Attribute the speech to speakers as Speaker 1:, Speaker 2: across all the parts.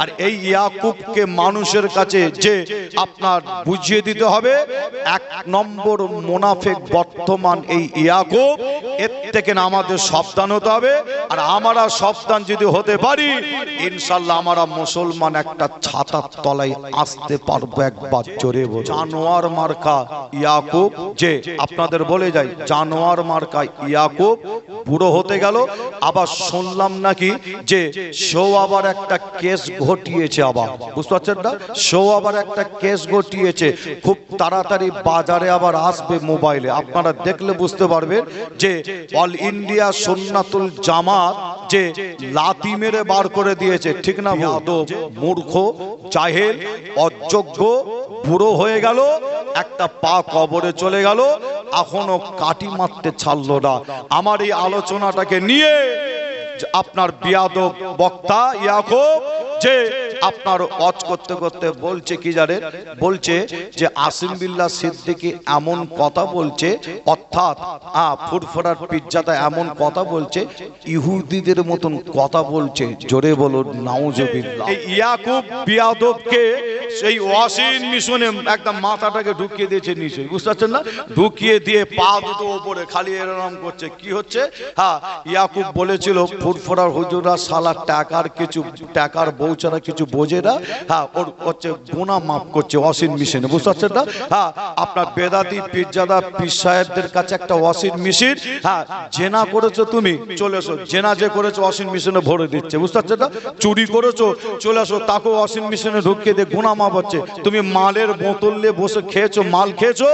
Speaker 1: আর এই ইয়াকুবকে মানুষের কাছে যে আপনার বুঝিয়ে দিতে হবে, এক নম্বর মোনাফেক বর্তমান এই ইয়াকুব, এর থেকে না আমাদের সাবধান হতে হবে আর আমরা সাবধান যদি হতে পারি ইনশাল্লাহ আমরা মুসলমান একটা ছাতার তলায় আসতে পারব একবার জোরে। জানোয়ার মার্কা ইয়াকুব, যে আপনাদের বলে যাই, জানোয়ার মার্কা ইয়াকুব বুড়ো হতে গেল আবার শুনলাম নাকি যে সেও আবার একটা কেস ঘটিয়েছে আবার। বুঝতে পারছেন না? সেও আবার একটা কেস ঘটিয়েছে। খুব তাড়াতাড়ি বাজারে আবার আসবে মোবাইলে। আপনারা দেখলে বুঝতে পারবেন যে অল ইন্ডিয়া সুন্নাতুল জামাত যে লাতি মেরে বার করে দিয়েছে। ঠিক না যাদব মূর্খ চাহেল অযোগ্য, বুড়ো হয়ে গেল, একটা পা কবরে চলে গেল, এখনও কাটি মারতে ছাড়লো না। আমার এই আলোচনাটাকে নিয়ে আপনার বিয়াদব বক্তা ইয়াকুব যে আপনার অজ করতে করতে বলছে কি জানেন বলছে যে আসিম বিল্লাহ সিদ্দিকী এমন কথা বলছে, অর্থাৎ, আ, ফুরফুরার পিজ্জাটা এমন কথা বলছে, ইহুদিদের মতন কথা বলছে। জোরে বলুন নাউজুবিল্লাহ ইয়াকুব বিয়াদবকে সেই ওয়াসিন মিশনে একদম মাথাটাকে ঢুকিয়ে দিয়েছে নিচে। বুঝতে পারছেন না? ঢুকিয়ে দিয়ে পা দুটো উপরে খালি এরকম করছে। কি হচ্ছে? হ্যাঁ ইয়াকুব বলেছিল, ফুরফুরার হুজুরা সালা টাকার কিছু, টাকার বউ ছাড়া কিছু বোঝে না হ্যাঁ ওর হচ্ছে গুণা মাফ করছে অসীন মিশনে বুঝতে পারছেন না? হ্যাঁ আপনার বেদাতি পিরজাদা পীর সাহেবদের কাছে একটা অসীন মিশির হ্যাঁ জেনা করেছ তুমি, চলে এসো, জেনা যে করেছ অসীন মিশনে ভরে দিচ্ছে, বুঝতে পারছেন না? চুরি করেছ, চলে আসো তাকেও অসীন মিশনে ঢুকিয়ে দিয়ে গোনা মাপ হচ্ছে। তুমি মালের বোতল বসে খেয়েছো, মাল খেয়েছো,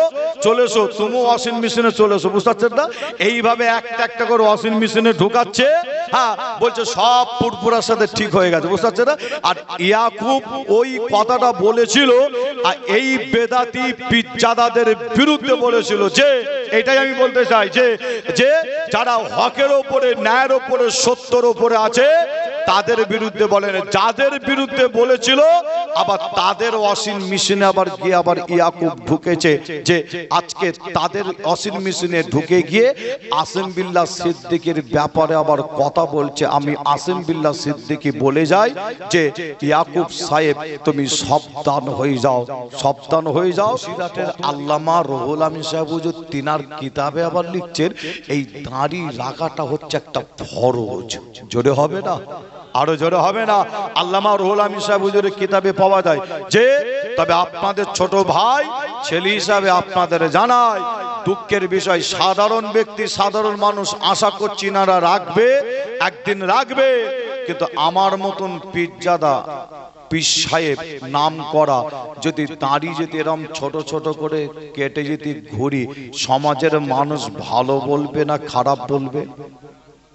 Speaker 1: চলে এসো, তুমিও অসীন মিশনে চলে এসো, বুঝতে পারছেন না? এইভাবে একটা একটা করে অসীন মিশনে ঢুকাচ্ছে হ্যাঁ বলছে, সব পুরপুরার সাথে ঠিক হয়ে গেছে, বুঝতে পারছে না? আর ইয়াকুব ওই কথাটা বলেছিল, আর এই বেদাতি পিজ্জাদাদের বিরুদ্ধে বলেছিল যে, এটাই আমি বলতে চাই যে যে যারা হকের ওপরে, ন্যায়ের ওপরে, সত্যর ওপরে আছে তাদের বিরুদ্ধে বলেন, যাদের বিরুদ্ধে বলেছিল, আবার তাদের অসীম মিশনে আবার গিয়ে আবার ইয়াকুব ঢুকেছে, যে আজকে তাদের অসীম মিশনে ঢুকে গিয়ে আসিম সিদ্দিকের ব্যাপারে আবার কথা বলছে। আমি আসিম বিল্লাহ সিদ্দিকি বলে যাই যে, ইয়াকুব সাহেব, তুমি সাবধান হয়ে যাও, সাবধান হয়ে যাও। সিরাটের আল্লামা রহুল আমিন সাহেব তিনার কিতাবে আবার লিখছেন, এই দাড়ি রাখাটা হচ্ছে একটা ফরজ। জোরে হবে না? আরও জোরে হবে না। আল্লামা রুহুল আমিন সাহেব হুজুরের কিতাবে পাওয়া যায় যে, তবে আপনাদের ছোট ভাই, ছেলে হিসাবে আপনাদের জানায় দুঃখের বিষয়, সাধারণ ব্যক্তি, সাধারণ মানুষ আশা করছি নারা রাখবে, একদিন রাখবে, কিন্তু আমার মতন পিজ্জাদা পীর সাহেব নাম করা, যদি দাঁড়ি যদি এরম ছোট ছোট করে কেটে যদি ঘুরি, সমাজের মানুষ ভালো বলবে না খারাপ বলবে?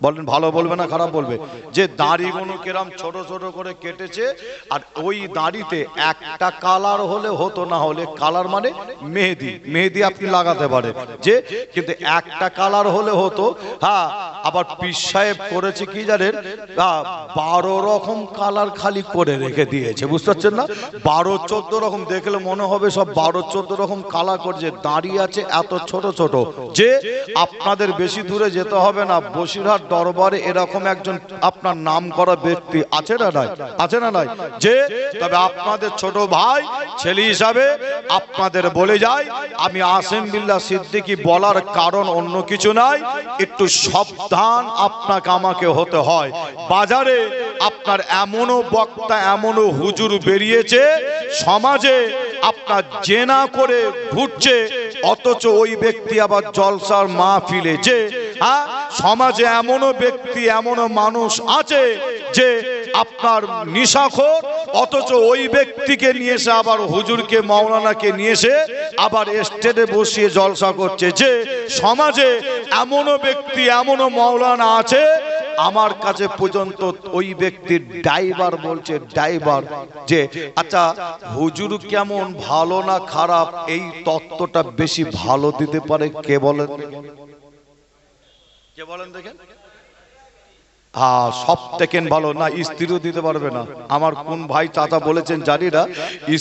Speaker 1: বলেন ভালো বলবে না খারাপ বলবে? যে দাড়িগুলো কেরাম ছোট ছোট করে কেটেছে আর ওই দাড়িতে একটা কালার হলে হতো না হলে কালার মানে মেহেদি। মেহেদি। আপনি লাগাতে পারেন। যে কিন্তু একটা কালার হলে হতো হ্যাঁ আবার পীর সাহেব করেছে কি জানেন? হ্যাঁ, বারো রকম কালার খালি করে রেখে দিয়েছে বুঝতে পারছেন না? বারো চোদ্দ রকম দেখলে মনে হবে সব বারো চোদ্দ রকম কালার করছে দাঁড়িয়ে আছে এত ছোট ছোট যে আপনাদের বেশি দূরে যেতে হবে না বসিরহাট দরবারে এরকম একজন আপনার নাম করা ব্যক্তি আছে না নাই? আছে না নাই? যে, তবে আপনাদের ছোট ভাই, ছেলে হিসাবে আপনাদের বলে যাই আমি আসেম বিল্লাহ সিদ্দিকি বলার কারণ অন্য কিছু নাই, একটু সাবধান আপনাকে আমাকে হতে হয়। বাজারে আপনার এমনও বক্তা, এমনও হুজুর বেরিয়েছে, সমাজে আপনার জেনা করে ঘুরছে অথচ ওই ব্যক্তি আবার জলসার মা ফিলেছে হ্যাঁ সমাজে এমনও ব্যক্তি, এমনও মানুষ আছে যে আপনার নিশাখোর অথচ ওই ব্যক্তিকে নিয়ে এসে আবার হুজুরকে, মাওলানাকে নিয়ে এসে আবার স্টেটে বসিয়ে জলসা করছে যে, সমাজে এমনও ব্যক্তি, এমনও মাওলানা আছে আমার কাছে পর্যন্ত ওই ব্যক্তির ড্রাইভার বলছে, ড্রাইভার, যে আচ্ছা হুজুর কেমন ভালো না খারাপ? এই তত্ত্বটা বেশি ভালো দিতে পারে, কে বলেন? কে বলেন দেখেন? সব থেকে ভালো, না, স্ত্রীও দিতে পারবে না। আমার কোন ভাই চাচা বলেছেন জানি না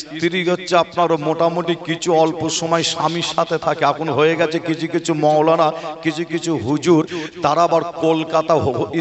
Speaker 1: স্ত্রী হচ্ছে আপনার মোটামুটি কিছু অল্প সময় স্বামীর সাথে থাকে। এখন হয়ে গেছে কিছু কিছু মৌলানা, কিছু কিছু হুজুর, তারা আবার কলকাতা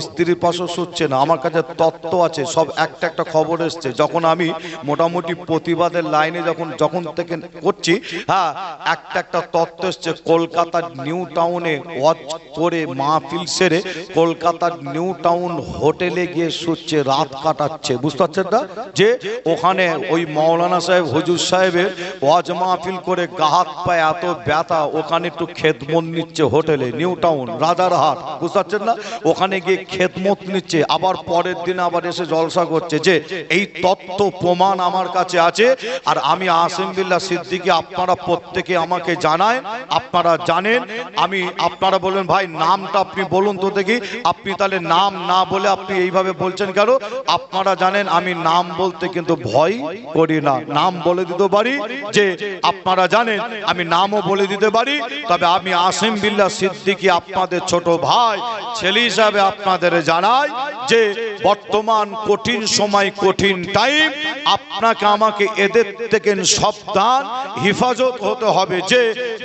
Speaker 1: স্ত্রীর পাশে শুচ্ছে না। আমার কাছে তত্ত্ব আছে, সব একটা একটা খবর এসছে। যখন আমি মোটামুটি প্রতিবাদের লাইনে যখন যখন থেকে করছি হ্যাঁ একটা একটা তত্ত্ব এসছে, কলকাতার নিউ টাউনে ওয়াচ করে মাহফিল সেরে কলকাতার নিউ টাউন হোটেলে গিয়ে শুচ্ছে, রাত কাটাচ্ছে। বুঝতে পারছেন না? যে ওখানে ওই মৌলানা সাহেব, হুজুর সাহেবের ওয়াজ মাহফিল করে গাহাত পায় এত ব্যথা, ওখানে একটু খেদমত নিচ্ছে হোটেলে, নিউ টাউন, রাজারহাট। বুঝতে পারছেন না? ওখানে গিয়ে খেদমত নিচ্ছে, আবার পরের দিন আবার এসে জলসা করছে যে, এই তত্ত্ব, প্রমাণ আমার কাছে আছে, আর আমি আসিম বিল্লাহ সিদ্দিকি, আপনারা প্রত্যেকে আমাকে জানায়, আপনারা জানেন, আমি, আপনারা বলবেন, ভাই, নামটা আপনি বলুন তো দেখি, আপনি তাহলে নাম না বলে আপনি এইভাবে বলছেন কেন? আপনারা জানেন আমি নাম বলতে কিন্তু ভয় করি না। নাম বলে দিতে পারি যে আপনারা জানেন আমি নামও বলে দিতে পারি। তবে আমি আসিম বিল্লাহ সিদ্দিকি আপনাদের ছোট ভাই, ছেলে হিসাবে আপনাদের জানাই যে বর্তমান কঠিন সময়, কঠিন টাইম আপনাকে আমাকে এদের থেকে সাবধান, হিফাজত হতে হবে যে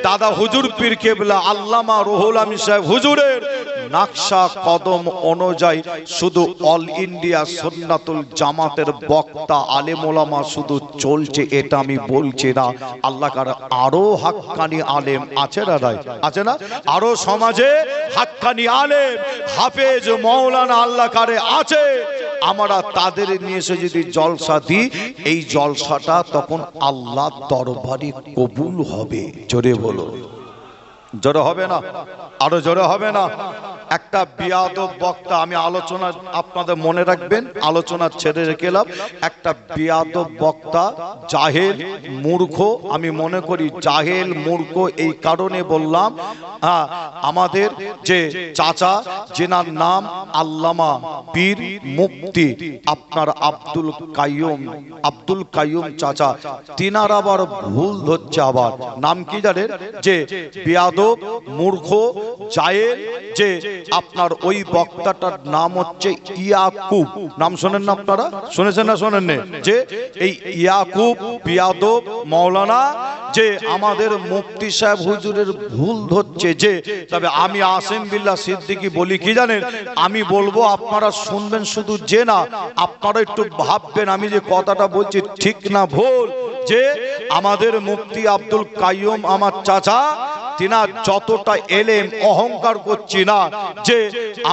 Speaker 1: দাদা হুজুর পীর কেবলা আল্লামা রুহুল আমিন সাহেব হুজুরের নাকশা, কদম অনুযায়ী শুধু অল ইন্ডিয়া সুন্নাতুল জামাতের বক্তা আলেমোলামা শুধু চলছে, এটা আমি বলছি না। আল্লাহ কার আরও হাক্কানি আলেম আছে না নাই? আছে না? আরও সমাজে হাক্কানি আলেম, হাফেজ মৌলানা আল্লাহ কারে আছে। আমরা তাদের নিয়ে এসে যদি জলসা দিই, এই জলসাটা তখন আল্লাহ দরবারে কবুল হবে। জোরে বলো জোরে হবে না? আরও জোরে হবে না? একটা বিয়াদব বক্তা আমি আলোচনা আপনাদের মনে রাখবেন, আলোচনা ছেড়ে রেখেলাম একটা বিয়াদব বক্তা, জাহেল, মূর্খ, আমি মনে করি জাহেল, মূর্খ এই কারণে বললাম হ্যাঁ আমাদের যে চাচা, যেনার নাম আল্লামা পীর মুক্তি আপনার আব্দুল কাইয়ুম আব্দুল কাইয়ুম চাচা, তিনার আবার ভুল ধরছে আবার। নাম কি জানেন? যে বিয়াদব, মূর্খ জায়েল যে আপনার ওই বক্তাটার নাম হচ্ছে ইয়াকুব। নাম শোনেন না আপনারা? শুনেছেন না শোনেন যে এই ইয়াকুব বিয়াদব মৌলানা, যে আমাদের মুফতি সাহেব হুজুরের ভুল ধরছে, যে তবে আমি আসিম বিল্লা সিদ্দিকি বলি কি জানেন? আমি বলব আপনারা শুনবেন শুধু যে না আপনারা একটু ভাববেন আমি যে কথাটা বলছি ঠিক না ভুল। যে আমাদের মুফতি আব্দুল কাইয়ুম আমার চাচা তিনা যতটা এলেম, অহংকার করছি না, যে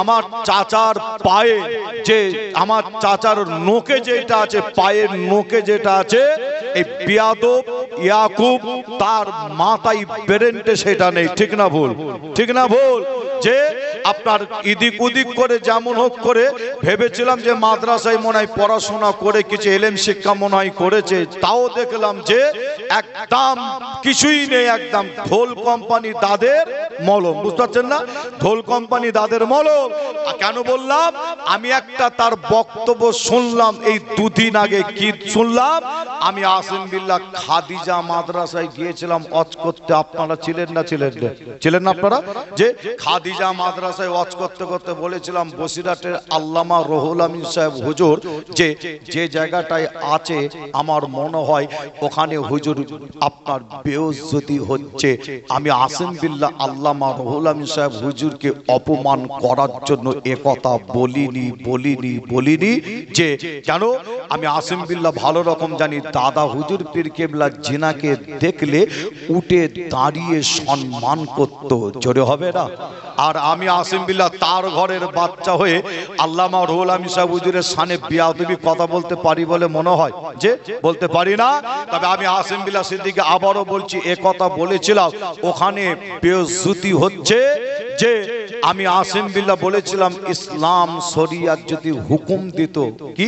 Speaker 1: আমার চাচার পায়ে, যে আমার চাচার নোকে যেটা আছে, পায়ের নোকে যেটা আছে, এই বিয়াদব ইয়াকুব, তার মাথায় বেরেন্টে সেটা নেই, ঠিক না ভুল? ঠিক না ভুল? যে আপনার ইদিক উদিক করে যেমন হোক করে, ভেবেছিলাম যে মাদ্রাসায় মনে হয় পড়াশোনা করে কিছু এলেম শিক্ষা মনে হয় করেছে, তাও দেখলাম যে একদম কিছুই নেই একদম ঢোল কোম্পানি দাদের মলম, বুঝতে পারছেন না? ঢোল কোম্পানি দাদের মলম। কেন বললাম? আমি একটা তার বক্তব্য শুনলাম এই দুদিন আগে। কি শুনলাম? আমি আসিম বিল্লাহ খাদিজা মাদ্রাসায় গিয়েছিলাম অজ করতে। আপনারা ছিলেন না ছিলেন? ছিলেন না আপনারা? যে খাদিজা মাদ্রাসায় ওয়াজ করতে করতে বলেছিলাম, বসিরাটের আল্লামা রহুল আমিন সাহেব, হুজুর, যে যে জায়গাটায় আছে, আমার মনে হয় ওখানে হুজুর আপনার বেউজ্জতি হচ্ছে। আমি আসিম বিল্লাহ আল্লামা রহুল আমিন সাহেব হুজুরকে অপমান করার জন্য এ বলিনি বলিনি বলিনি যে, কেন? আমি আসিম বিল্লাহ ভালো রকম জানি, দাদা হুজুর পীর কেবলা জিনাকে দেখলে উঠে দাঁড়িয়ে সম্মান করত, জোরে হবে না? আর আমি আসিম বিল্লাহ তার ঘরের বাচ্চা হয়ে আল্লামা রুহুল আমিন সাহেব হুজুরের সানে বিয়াদবি কথা বলতে পারি বলে মনে হয়। যে, বলতে পারি না? তবে আমি আসিম বিল্লাহ সিদ্দিকে আবারও বলছি, এ কথা বলেছিলাম। ওখানে বেজুতি হচ্ছে যে আমি আসিম বিল্লাহ বলেছিলাম, ইসলাম শরিয়াত যদি হুকুম দিত, কি?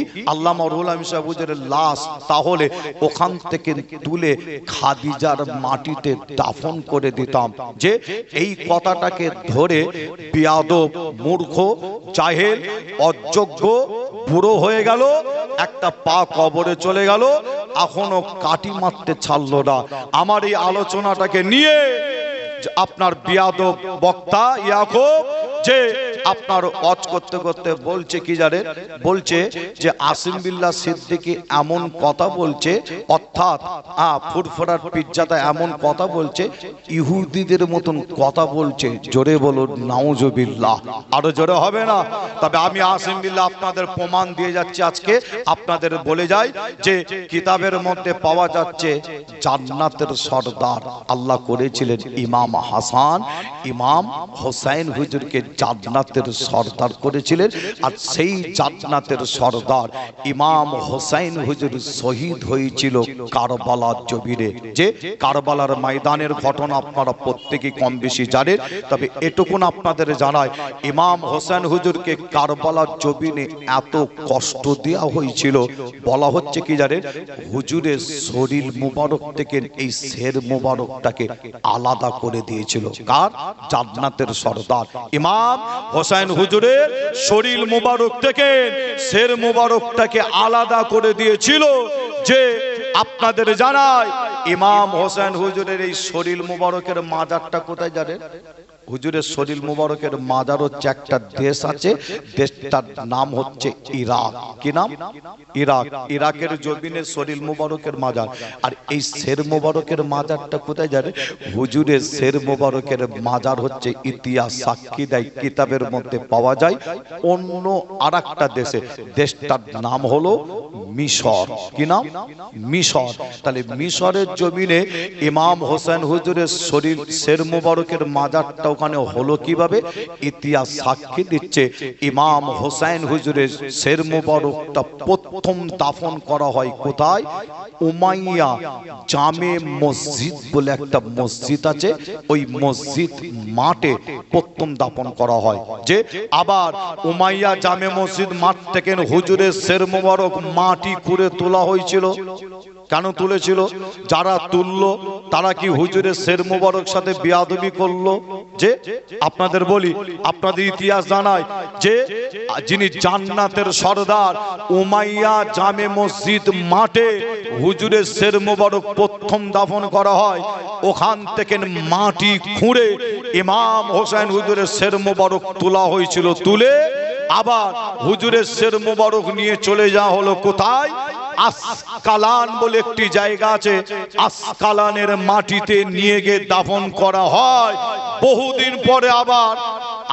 Speaker 1: আমিন সাহেব লাশ তাহলে ওখান থেকে তুলে খাদিজার মাটিতে দাফন করে দিতাম। যে এই কথাটাকে ধরে বিয়াদব, মূর্খ চাহেল অযোগ্য, বুড়ো হয়ে গেল, একটা পা কবরে চলে গেল, এখনও কাটি মারতে ছাড়লো না। আমার এই আলোচনাটাকে নিয়ে আপনার বিয়াদব বক্তা ইয়াকুব, যে আপনার অজ করতে করতে বলছে কি জানে? বলছে যে আসিম বিল্লাহ সিদ্দিকি এমন কথা বলছে, অর্থাৎ, আ, ফুরফুরার পিজ্জাটা এমন কথা বলছে, ইহুদিদের মতন কথা বলছে। জোরে বলুন নাউজুবিল্লাহ আরও জোরে হবে না? তবে আমি আসিম বিল্লাহ আপনাদের প্রমাণ দিয়ে যাচ্ছি আজকে। আপনাদের বলে যাই যে কিতাবের মধ্যে পাওয়া যাচ্ছে জান্নাতের সর্দার। আল্লাহ করেছিলেন ইমাম। হাসান, ইমাম হোসাইন হুজুরকে জান্নাতের সর্দার করেছিলেন। আর সেই জান্নাতের সর্দার ইমাম হোসাইন হুজুর শহীদ হয়েছিল কারবালার জমিনে। যে কারবালার ময়দানের ঘটনা আপনারা প্রত্যেকে কম বেশি জানেন, তবে এটুকুন আপনাদের জানায় ইমাম হোসেন হুজুরকে কারবালার জমিনে এত কষ্ট দেওয়া হয়েছিল, বলা হচ্ছে কি জানেন, হুজুরের শরীর মুবারক থেকে, এই শের মুবারকটাকে আলাদা করে দিয়েছিল। কার? জান্নাতের সর্দার। ইমাম হোসেন হুজুরের শরীর মুবারক থেকে শের মুবারকটাকে আলাদা করে দিয়েছিল যে আপনাদের জানায় ইমাম হোসেন হুজুরের এই শরীর মুবারকের মাজারটা কোথায় জানেন? হুজুরের শরীর মুবারকের মাজার হচ্ছে একটা দেশ আছে। দেশটার নাম হচ্ছে ইরাক। কি নাম? ইরাক। ইরাকের জমিনে শরীর মুবারকের মাজার আর এই শের মুবারকের মাজারটা কোথায় জানে হুজুরের শের মুবারকের মাজার হচ্ছে ইতিহাস, সাক্ষী দেয়, কিতাবের মধ্যে পাওয়া যায়। অন্য আর দেশে। দেশটার নাম হলো মিশর। কি নাম? মিশর। তাহলে মিশরের জমিনে ইমাম হোসেন হুজুরের শরীর শের মুবারকের মাজারটা ওখানে হলো কীভাবে? ইতিহাস সাক্ষী দিচ্ছে। ইমাম হোসেন হুজুরের শের মুবারকটা প্রথম দাফন করা হয় কোথায়? উমাইয়া জামে মসজিদ বলে একটা মসজিদ আছে। ওই মসজিদ মাঠে প্রথম দাপন করা হয়। যে আবার উমাইয়া জামে মসজিদ মাঠ থেকে হুজুরের শের মুবারক মাটি খুঁড়ে তোলা হয়েছিল। কেন তুলেছিল? যারা তুললো, তারা কি হুজুরের শের মুবারক সাথে বিয়াদবি করল? যে, আপনাদের বলি, আপনাদের ইতিহাস জানায় যে, যিনি জান্নাতের সর্দার, উমাইয়া জামে মসজিদ মাঠে হুজুরের শের মুবারক প্রথম দাফন করা হয়, ওখান থেকে মাটি খুঁড়ে ইমাম হোসেন হুজুরের শের মুবারক তোলা হয়েছিল, তুলে আবার হুজুরের শের মুবারক নিয়ে চলে যাওয়া হলো কোথায়? আসকালান বলে একটি জায়গা আছে, আসকালানের মাটিতে নিয়ে গিয়ে দাফন করা হয়। বহুদিন পরে আবার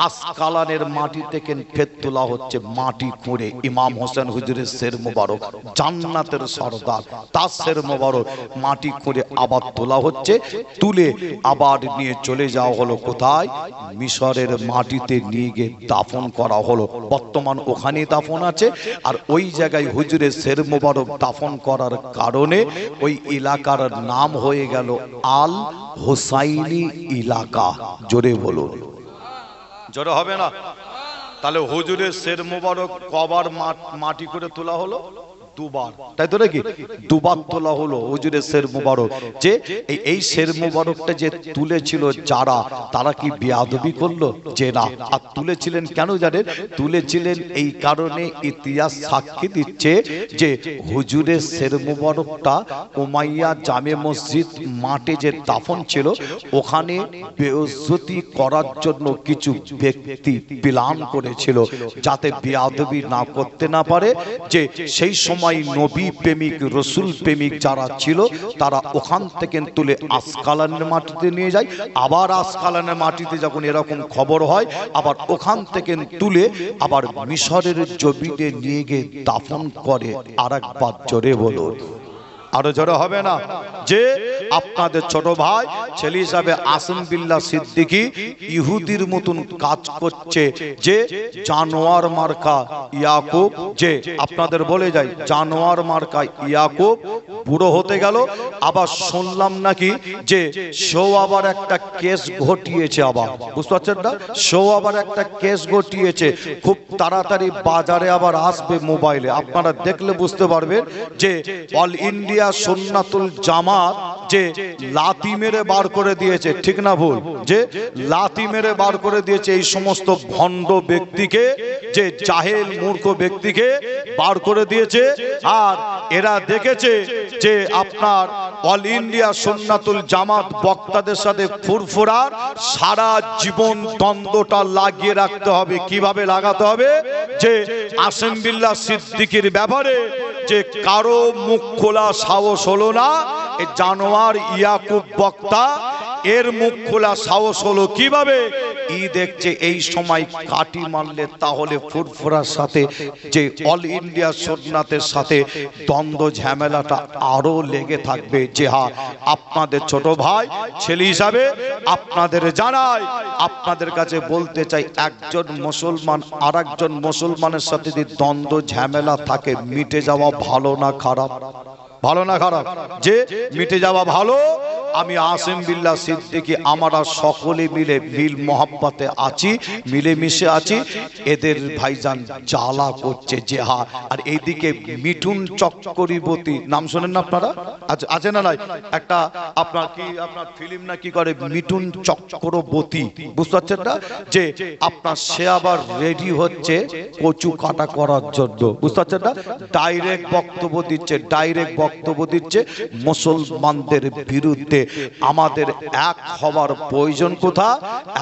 Speaker 1: আসকালানের মাটি থেকে ফের তোলা হচ্ছে মাটি খুঁড়ে ইমাম হোসেন হুজুরের শের মুবারক, জান্নাতের সর্দার, তার শের মুবারক মাটি খুঁড়ে আবার তোলা হচ্ছে, তুলে আবার নিয়ে চলে যাওয়া হলো কোথায়? মিশরের মাটিতে নিয়ে গিয়ে দাফন করা হলো। বর্তমান ওখানে দাফন আছে, আর ওই জায়গায় হুজুরের শের মুবারক দাফন করার কারণে ওই এলাকার নাম হয়ে গেল আল হোসাইনি এলাকা। জোরে বলুন। জোরে হবে না? তাহলে হুজুরের শের মুবারক কবার মাটি করে তোলা হলো? সাক্ষী দিচ্ছে যে হুজুরের শের মুবারকটা জামে মসজিদ মাঠে যে দাফন ছিল, ওখানে করার জন্য কিছু ব্যক্তি প্ল্যান করেছিল যাতে বিয়াদবি না করতে না পারে, যে সেই সময় নবী প্রেমিক, রসুল প্রেমিক যারা ছিল, তারা ওখান থেকে তুলে আসকালানের মাটিতে নিয়ে যায়। আবার আসকালানের মাটিতে যখন এরকম খবর হয়, আবার ওখান থেকে তুলে আবার মিশরের জমিতে নিয়ে গিয়ে দাফন করে। আর একবার জোরে বলুন। আরও জোরে হবে না। যে আপনাদের ছোট ভাই, ছেলে হিসাবে আসম বিল্লাহ সিদ্দিকী ইহুদির মতন কাজ করছে, যে জানোয়ার মার্কা ইয়াকুব, যে আপনাদের বলে যাই, জানোয়ার মার্কা ইয়াকুব, বুড়ো হতে গেল, আবার শুনলাম নাকি যে সেও আবার একটা কেস ঘটিয়েছে আবার। বুঝতে পারছেন না? সেও আবার একটা কেস ঘটিয়েছে, খুব তাড়াতাড়ি বাজারে আবার আসবে মোবাইলে। আপনারা দেখলে বুঝতে পারবেন যে অল ইন্ডিয়া সুন্নাতুল জামাত যে লাতি মেরে বার করে দিয়েছে, ঠিক না ভুল? যে লাতি মেরে বার করে দিয়েছে এই সমস্ত ভণ্ড ব্যক্তিকে, যে জাহেল মূর্খ ব্যক্তিকে বার করে দিয়েছে। আর এরা দেখেছে যে আপনার অল ইন্ডিয়া সুন্নাতুল জামাত বক্তাদের সাথে ফুরফুরার সারা জীবন দ্বন্দ্বটা লাগিয়ে রাখতে হবে। কীভাবে লাগাতে হবে? যে আসেম বিল্লাহ সিদ্দিকির ব্যাপারে যে কারও মুখ খোলা সাহস হলো না জানোয়ার ইয়াকুব বক্তা, এর মুখ খোলা সাহস হলো কীভাবে? ই দেখছে এই সময় কাটি মারলে তাহলে ফুরফুরার সাথে, যে অল ইন্ডিয়া সোদনাথের সাথে দ্বন্দ্ব ঝামেলাটা আরও লেগে থাকবে। যে হা, আপনাদের ছোট ভাই, ছেলে হিসাবে আপনাদের জানাই, আপনাদের কাছে বলতে চাই, একজন মুসলমান আর মুসলমানের সাথে যদি দ্বন্দ্ব ঝামেলা থাকে, মিটে যাওয়া ভালো না খারাপ? ভালো না খারাপ? যে মিটে যাওয়া ভালো, আমি আসিম বিল্লাহ সিদ্দিকি, আমরা সকলে মিলে মিল মহাব্বাতে আছি, মিলেমিশে আছি। এদের ভাইজান জ্বালা করছে যে হা। আর এইদিকে মিঠুন চক্করিবতী নাম শোনেন না আপনারা? আছে আছে না নাই? একটা আপনার কি, আপনার ফিল্ম না কি করে? মিঠুন চক্রবর্তী, বুঝতে পারছেন না? যে আপনার সে আবার রেডি হচ্ছে কচু কাটা করার জন্য, বুঝতে পারছেন না? ডাইরেক্ট বক্তব্য দিচ্ছে ডাইরেক্ট বক্তব্য দিচ্ছে, মুসলমানদের বিরুদ্ধে আমাদের এক হওয়ার প্রয়োজন কোথা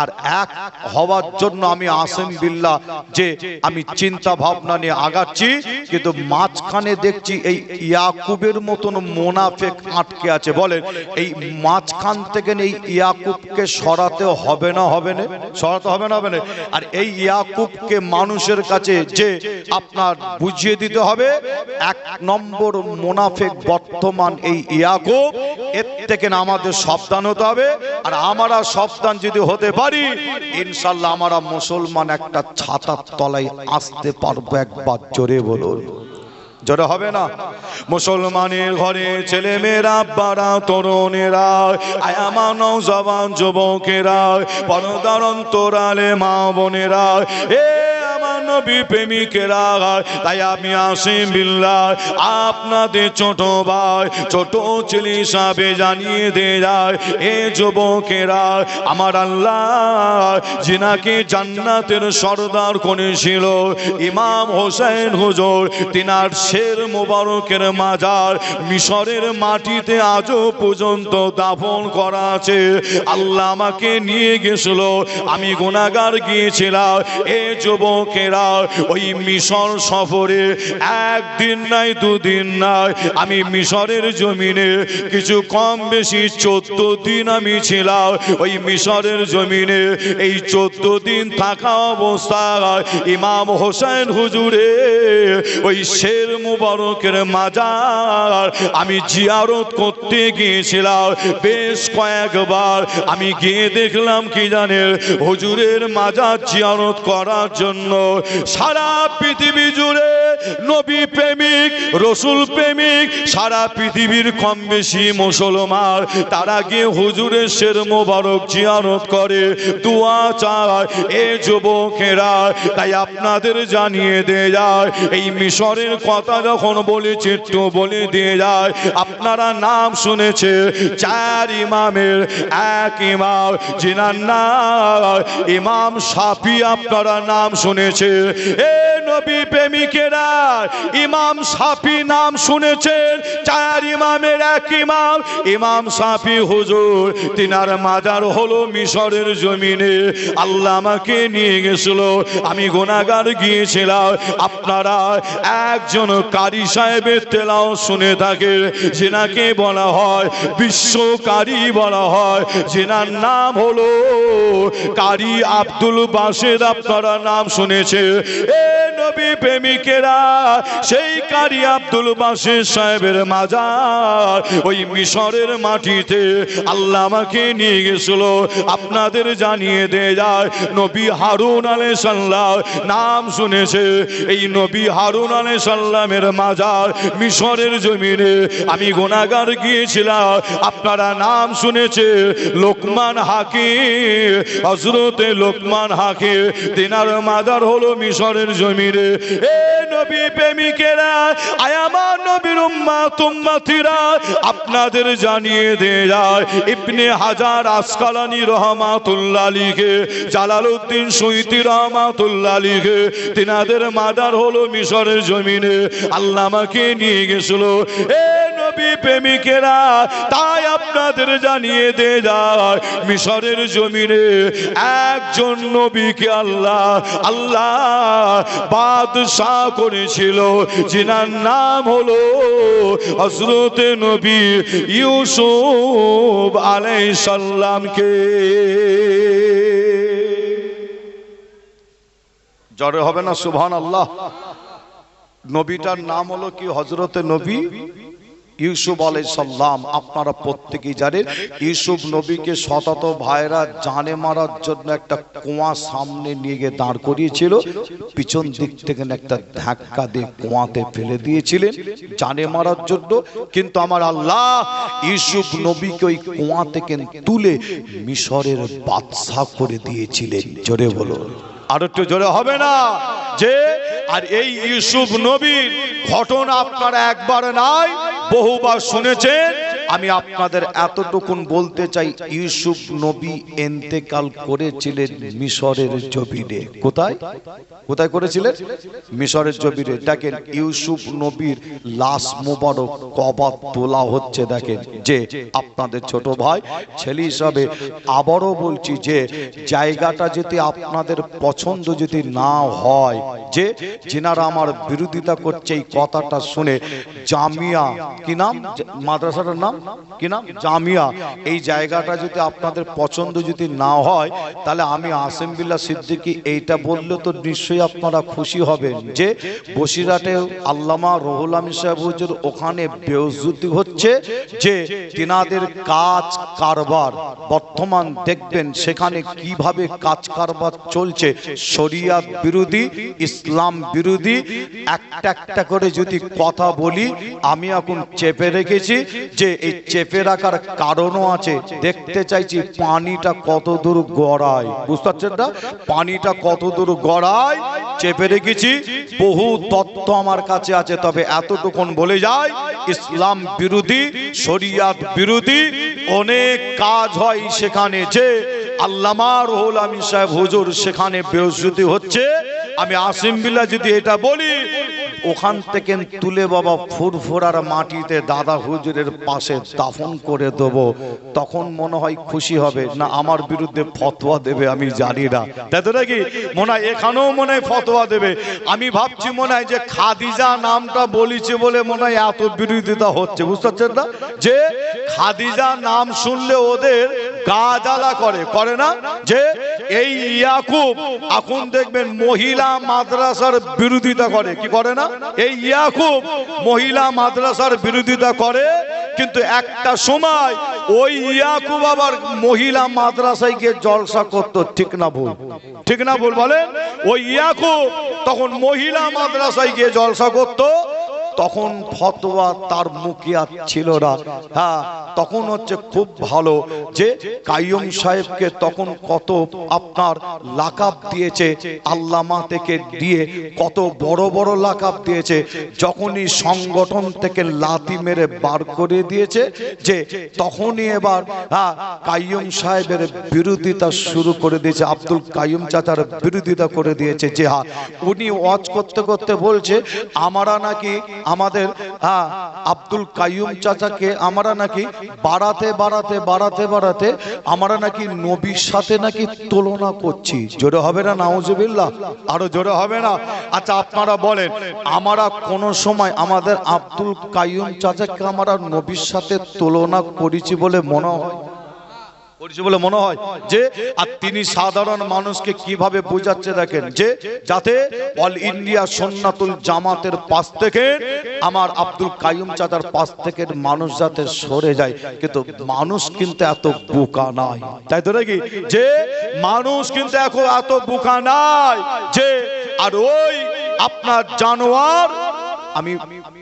Speaker 1: আর এক হওয়ার জন্য আমি আসেম বিল্লাহ, যে আমি চিন্তা ভাবনা নিয়ে আগাচ্ছি, কিন্তু মাঝখানে দেখছি এই ইয়াকুবের মতন মোনাফেক আটকে আছে। বলেন, এই মাঝখান থেকে এই ইয়াকুবকে সরাতে হবে না হবে না? সরাতে হবে না হবে না? আর এই ইয়াকুবকে মানুষের কাছে যে আপনার বুঝিয়ে দিতে হবে, এক নম্বর মোনাফেক বর্তমান এই ইয়াকুব, এর থেকে না আমাদের সাবধান হতে হবে। আর আমরা সাবধান যদি হতে পারি ইনশাল্লাহ আমরা মুসলমান একটা ছাতার তলায় আসতে পারব একবার। জোরে বলুন। জোরে হবে না? মুসলমানের ঘরে ছেলে মেয়েরা বাড়া তরুণেরা আয়ামা নৌজবান যুবকেরা, পরদার অন্তরালে মা বোনেরা, এ নবী প্রেমিকেরা, তাই আমি আসিম বিল্লাহ। আপনাদের ছোট ভাই, ছোট ছেলে হিসাবে জানিয়ে দে যায়, এ যুবকেরা, আমার আল্লাহ জিনাকে জান্নাতের সর্দার করেছিল। ইমাম হোসেন হুজুর, তিনার শের মোবারকের মাজার মিশরের মাটিতে আজও পর্যন্ত দাফন করা আছে। আল্লাহ আমাকে নিয়ে গেছিল, আমি গুণাগার গিয়েছিলাম। এ যুবকেরা ওই মিশর সফরে একদিন নাই, দুদিন নাই। আমি মিশরের জমিনে কিছু কম বেশি চোদ্দ দিন আমি ছিলাম। ওই মিশরের জমিনে এই চোদ্দ দিন থাকা অবস্থায় ইমাম হোসেন হুজুরে ওই শের মুবারকের মাজার আমি জিয়ারত করতে গিয়েছিলাম। বেশ কয়েকবার আমি গিয়ে দেখলাম কি জানেন হুজুরের মাজার জিয়ারত করার জন্য সারা পৃথিবী জুড়ে নবী প্রেমিক, রসুল প্রেমিক, সারা পৃথিবীর কম বেশি মুসলমান। তারা গিয়ে হুজুরের শের মোবারক জিয়ারত করে, দোয়া চায়, এ যুবকেরা, তাই আপনাদের জানিয়ে দিয়ে যায়। এই মিশরের কথা যখন বলেছে চিত্র বলে দিয়ে যায়। আপনারা নাম শুনেছে, চার ইমামের এক ইমাম, জিনার ইমাম সাফি আপনারা নাম শুনেছে। এ নবী প্রেমিকেরা, ইমাম সাফি নাম শুনেছেন, চার ইমামের এক ইমাম। ইমাম সাফি, হুজুর, তিনার মাজার হলো মিশরের জমিনে। আল্লাহ আমাকে নিয়ে গেছিল, আমি গোনাগার গিয়েছিলাম। আপনারা একজন কারি সাহেবের তেলাও শুনে থাকে, যেনাকে বলা হয় বিশ্বকারী বলা হয়। যেনার নাম হলো কারি আব্দুল বাসেদ আপনারা নাম শুনেছে এ নবী প্রেমিকেরা, সেই কারি আব্দুল বাসেদ সাহেবের মাজার, ওই মিশরের মাটিতে আল্লাহ আমাকে নিয়ে গেছিল। আপনাদের জানিয়ে দিয়ে যায়, নবী হারুন আলে সাল্লাহ নাম শুনেছে, এই নবী হারুন আলে সাল্লামের মাজার মিশরের জমিনে। আমি গোনাগার গিয়েছিলাম, আপনারা নাম শুনেছে লোকমান হাকি হজরতে লোকমান হাকি তেনার মাজার হলো মিশরের জমিনে। এ নবী প্রেমিকেরা আয়ামা নবীর উম্মা তুম্মাতিরা আপনাদের জানিয়ে দিয়ে যায় ইবনে হাজার আসকালানি রহমাতুল্লাহ লিখে, জালালউদ্দিন সুইতি রহমাতুল্লাহ লিখে, তিনাদের মাদার হলো মিশরের জমিনে। আল্লাহ আমাকে নিয়ে গেছিল। এ নবী প্রেমিকেরা, তাই আপনাদের জানিয়ে দে যায়, মিশরের জমিনে একজন নবীকে আল্লাহ আল্লাহ বাদশাহ করেছিল যিনার নাম হলো হজরতে নবী ইউসুফ আলাইহিস সালামকে। জড়ে হবে না সুবহান আল্লাহ নবীটার নাম হলো কি? হজরতে নবী ইউসুফ আলাইসাল্লাম আপনারা প্রত্যেকেই জানেন ইউসুফ নবীকে শতত ভাইরা জানে মারার জন্য একটা কুয়া সামনে নিয়ে গিয়ে দাঁড় করিয়েছিল পিছন দিক থেকে একটা ধাক্কা দিয়ে কুয়াতে ফেলে দিয়েছিলেন জানে মারার জন্য কিন্তু আমার আল্লাহ ইউসুফ নবীকে ওই কুয়া থেকে তুলে মিশরের বাদশাহ করে দিয়েছিলেন। জোরে বলো আর একটু জোরে হবে না? যে আর এই ইউসুফ নবীর ঘটনা আপনারা একবার নাই বহুবার শুনেছেন। আমি আপনাদের এতটুকুন বলতে চাই, ইউসুফ নবী এন্তেকাল করেছিলেন মিশরের জমিনে। কোথায়? কোথায় করেছিলেন? মিশরের জমিনে। দেখেন, ইউসুফ নবীর লাশ মোবারক কবাদ তোলা হচ্ছে। দেখেন, যে আপনাদের ছোট ভাই, ছেলে হিসাবে আবারও বলছি যে, জায়গাটা যদি আপনাদের পছন্দ যদি না হয়, যে যিনারা আমার বিরোধিতা করছে এই কথাটা শুনে, জামিয়া, কি নাম? মাদ্রাসাটার নাম? কি নাম? জামিয়া। এই জায়গাটা যদি আপনাদের পছন্দ যদি না হয়, তাহলে আমি আসেম বিল্লা সিদ্দিকি এইটা বললে তো নিশ্চয়ই আপনারা খুশি হবেন যে বসিরহাটে আল্লামা রহুল আমিন সাহেব ওখানে বেউজুতি হচ্ছে যে তিনাদের কাজ কারবার বর্তমান দেখবেন সেখানে কীভাবে কাজ কারবার চলছে। শরিয়াত বিরোধী, ইসলাম বিরোধী, একটা একটা করে যদি কথা বলি, আমি এখন চেপে রেখেছি যে এই চেপে রাখার কারণও আছে। দেখতে চাইছি পানিটা কত দূর গড়ায়। বুঝতে পারছেন না? পানিটা কত দূর গড়ায়। চেপে রেখেছি। বহু তত্ত্ব আমার কাছে আছে। তবে এতটুকুন বলে যায় ইসলাম বিরোধী, শরিয়াত বিরোধী, অনেক কাজ হয় সেখানে যে আল্লামা রহুল আমিন সাহেব হুজুর সেখানে বেউজুতি হচ্ছে। আমি আসিম বিল্লা যদি এটা বলি ওখান থেকে তুলে বাবা ফুরফুরার মাটিতে দাদা হুজুরের পাশে দাফন করে দেব। তখন মনে হয় খুশি হবে। না, আমার বিরুদ্ধে ফতোয়া দেবে, আমি জানি না। নাকি? মনে হয় এখানেও মনে হয় ফতোয়া দেবে। আমি ভাবছি মনে হয় যে খাদিজা নামটা বলিছে বলে মনে হয় এত বিরোধিতা হচ্ছে। বুঝতে পারছেন না? যে খাদিজা নাম শুনলে ওদের গা জ্বালা করে। করে না? যে এই ইয়াকুব, এখন দেখবেন মহিলা মাদ্রাসার বিরোধিতা করে। কি করে না? এই ইয়াকুব মহিলা মাদ্রাসার বিরোধিতা করে, কিন্তু একটা সময় ওই ইয়াকুব আবার মহিলা মাদ্রাসায় গিয়ে জলসা করত, ঠিক না ভুল? ঠিক না ভুল বলেন? ওই ইয়াকুব তখন মহিলা মাদ্রাসায় গিয়ে জলসা করতো তখন ফতোয়া তার মুখে আর ছিল না। হ্যাঁ তখন হচ্ছে খুব ভালো যে কাইয়ুম সাহেবকে তখন কত আপনার লাকাব দিয়েছে, আল্লামা থেকে দিয়ে কত বড় বড় লাকাব দিয়েছে, যখনই সংগঠন থেকে লাতি মেরে বার করে দিয়েছে যে তখনই এবার হ্যাঁ কাইয়ুম সাহেবের বিরোধিতা শুরু করে দিয়েছে, আব্দুল কাইয়ুম চাচার বিরোধিতা করে দিয়েছে যে হ্যাঁ উনি ওয়াজ করতে করতে বলছে, আমারা নাকি আমাদের হ্যাঁ আব্দুল কাইয়ুম চাচাকে আমরা নাকি বাড়াতে বাড়াতে বাড়াতে বাড়াতে আমরা নাকি নবীর সাথে নাকি তুলনা করছি। জোরে হবে না, নাউজুবিল্লাহ? আরও জোরে হবে না? আচ্ছা আপনারা বলেন, আমরা কোন সময় আমাদের আব্দুল কাইয়ুম চাচাকে আমরা নবীর সাথে তুলনা করেছি বলে মনে হয়? করেছে বলে মনে হয় যে, আর তিনি সাধারণ মানুষকে কীভাবে বোঝাচ্ছে দেখেন যে, যাতে অল ইন্ডিয়া সন্ন্যাতুল জামাতের পাশ থেকে, আমার আব্দুল কাইয়ুম চাচার পাশ থেকে মানুষ যাতে সরে যায়। কিন্তু মানুষ কিন্তু এত বোকা নাই। তাই তো নাকি? যে, মানুষ কিন্তু এখন এত বোকা নাই যে, আর ওই আপনার জানোয়ার আমি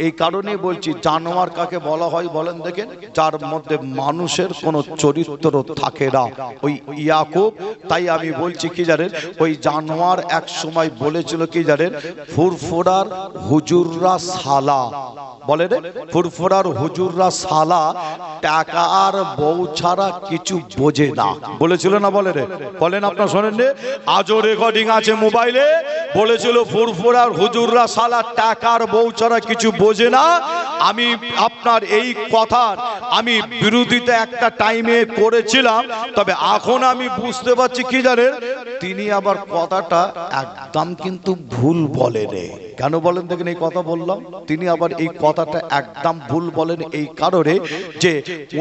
Speaker 1: এই কারণে বলছি, জানোয়ার কাকে বলা হয় বলেন দেখেন, যার মধ্যে মানুষের কোনো চরিত্র থাকে না। ওই ইয়াকুব, তাই আমি বলছি কি জানেন, ওই জানোয়ার এক সময় বলেছিল কি জানেন, ফুরফুরার হুজুররা সালা। বলে রে, ফুরফুরার হুজুররা সালা, টাকা আর বউ ছাড়া কিছু বোঝে না। বলেছিল না বলে রে? বলেন আপনার শোনেন রে, আজও রেকর্ডিং আছে মোবাইলে, বলেছিল ফুরফুরার হুজুররা সালা টাকার বউ ছাড়া ছাড়া কিছু বোঝে না, আমি আপনার এই কথার আমি বিরোধিতা একটা টাইমে করেছিলাম, তবে এখন আমি বুঝতে পারছি কি জানেন, তিনি আবার কথাটা একদম কিন্তু ভুল বলেন। কেন বলেন দেখেন, এই কথা বললাম। তিনি আবার এই কথাটা একদম ভুল বলেন এই কারণে যে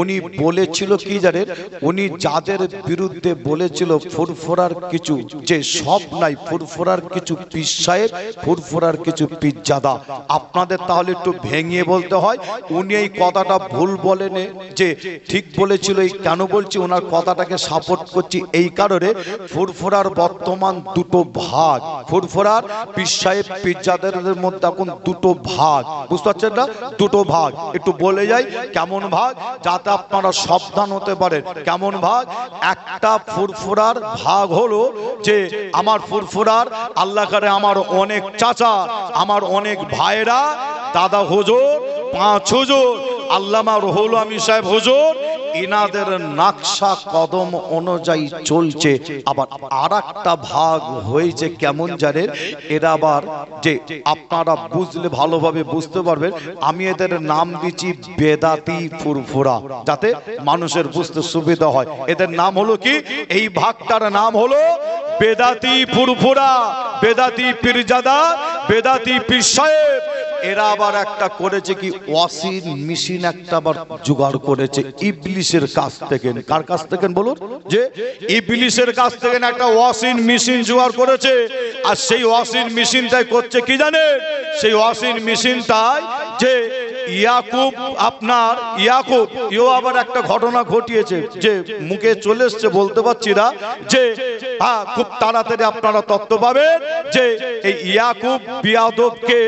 Speaker 1: উনি বলেছিল কি জানেন? উনি যাদের বিরুদ্ধে বলেছিল ফুরফুরার কিছু, যে সব নাই, ফুরফুরার কিছু পিস সাহেব, ফুরফুরার কিছু পিজ্জাদা আপনাদের তাহলে একটু ভেঙিয়ে বলতে হয়, উনি এই কথাটা ভুল বলেন, যে ঠিক বলেছিল এই কেন বলছি, ওনার কথাটাকে সাপোর্ট করছি এই কারণে ফুরফুরার বর্তমান দুটো ভাগ, ফুরফুরার পিস সাহেব পিজ্জাদের মধ্যে এখন দুটো ভাগ। বুঝতে পারছেন না? দুটো ভাগ। একটু বলে যাই, কেমন ভাগ? যাতে আপনারা সাবধান হতে পারেন। কেমন ভাগ? একটা ফুরফুরার ভাগ হলো যে, আমার ফুরফুরার আল্লাহ করে আমার অনেক চাচা, আমার অনেক ভাইরা দাদা হুজুর, পাঁচ হুজুর, আল্লামা রহুল আমি সাহেব হুজুর ইনাদের নাকশা কদম অনুযায়ী চলছে। আবার আর একটা ভাগ হয়েছে কেমন জানেন এরা আবার যে আপনারা বুঝলে ভালোভাবে বুঝতে পারবেন, আমি এদের নাম দিচ্ছি বেদাতি ফুরফুরা, যাতে মানুষের বুঝতে সুবিধা হয়। এদের নাম হলো কি? এই ভাগটার নাম হলো বেদাতি ফুরফুরা, বেদাতি পীরজাদা, বেদাতি পীর সাহেব এরা আবার একটা করেছে কি, ওয়াসিন মেশিন একটা আবার জোগাড় করেছে ইবলিশের কাছ থেকে। কার কাছ থেকে বলুন? যে ইবলিশের কাছ থেকে একটা ওয়াসিন মেশিন জোগাড় করেছে। আর সেই ওয়াসিন মেশিনটাই করছে কি জানে সেই ওয়াসিন মেশিনটাই যে ইয়াকুব, আপনার ইয়াকুব ইও আবার একটা ঘটনা ঘটিয়েছে যে মুখে চলে এসছে বলতে পারছি না, যে খুব তাড়াতাড়ি আপনারা তত্ত্ব পাবেন যে এই ইয়াকুব বিয়াদবকে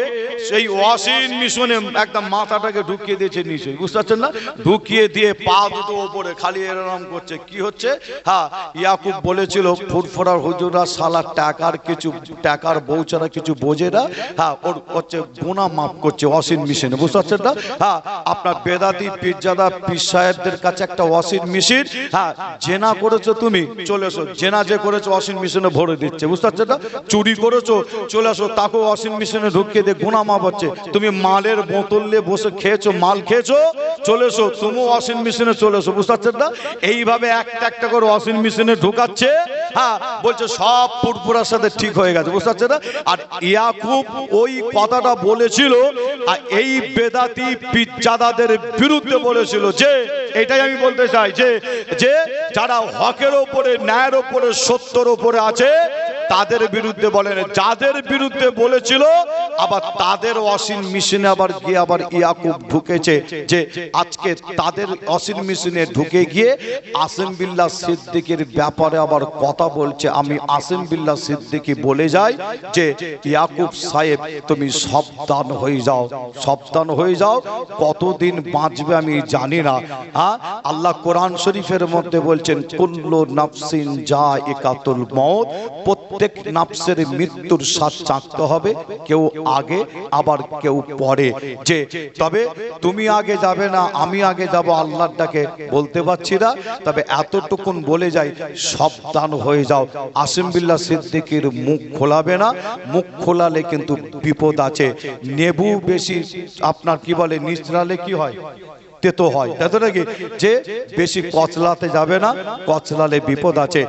Speaker 1: সেই ওয়াসিন মিশনে একদম মাথাটাকে ঢুকিয়ে দিয়েছে নিচে, বুঝতে পারছেন না? ঢুকিয়ে দিয়ে পা দুটো ওপরে খালি এরকম করছে, কি হচ্ছে? হ্যাঁ ইয়াকুব বলেছিল ফুরফুরার হুজুরা সালা টাকার কিছু টাকার বউ ছাড়া কিছু বোঝে না। হ্যাঁ ওর হচ্ছে গুণা মাফ করছে ওয়াসিন মিশনে, বুঝতে পারছেন না? হ্যাঁ আপনার বেদাতি পীরজাদা পীর কাছে একটা ওয়াসিন মিশিন। হ্যাঁ জেনা করেছ তুমি, চলে এসো। জেনা যে করেছ ওয়াসিন মিশনে ভরে দিচ্ছে, বুঝতে পারছেন না? চুরি করেছ, চলে আসো তাকেও ওয়াসিন মিশনে ঢুকিয়ে দিয়ে গুণা হচ্ছে। তুমি মালের বোতল বসে খেয়েছো, মাল খেয়েছো, চলে এসো, তুমিও ওয়াসিন মিশনে চলে এসো, বুঝতে পারছেন না? এইভাবে একটা একটা করে ওয়াসিন মিশনে ঢুকাচ্ছে হ্যাঁ বলছে সব পুরপুরার সাথে ঠিক হয়ে গেছে, বুঝতে পারছেন না? আর ইয়াকুব ওই কথাটা বলেছিল, আর এই বেদাতি পিজ্জাদাদের বিরুদ্ধে বলেছিল যে, এটাই আমি বলতে চাই যে যে যারা হকের ওপরে, ন্যায়ের ওপরে, সত্যর ওপরে আছে, তাদের বিরুদ্ধে বলেন। যাদের বিরুদ্ধে বলেছিল, আবার তাদের মিশনে আবার গিয়ে আবার ইয়াকুব ঢুকেছে যে, আজকে তাদের মিশনে ঢুকে গিয়ে আসিম সিদ্দিকের ব্যাপারে আবার কথা বলছে। আমি আসিম সিদ্দিকি বলে যাই যে, ইয়াকুব সাহেব, তুমি সাবধান হয়ে যাও, সাবধান হয়ে যাও। কতদিন বাঁচবে আমি জানি না। হ্যাঁ? আল্লাহ কোরআন শরীফের মধ্যে বলছেন, কুল্লু নাফসিন যা একাতুল মত প্রত্যেক নাফসের মৃত্যুর স্বাদ চাকতে হবে, কেউ আগে, আবার কেউ পরে। যে, তবে তুমি আগে যাবে না, আমি আগে যাব, আল্লাহর ডাকে বলতে পারছি না। তবে এতটুকুন বলে যাই, সাবধান হয়ে যাও। আসিম বিল্লাহ সিদ্দিকির মুখ খোলাবে না, মুখ খোলালে কিন্তু বিপদ আছে। নেবু বেশি আপনার কি বলে, নিচড়ালে কি হয়? তেতো হয়। তাই নাকি? যে বেশি কচলাতে যাবে না, কচলালে বিপদ আছে।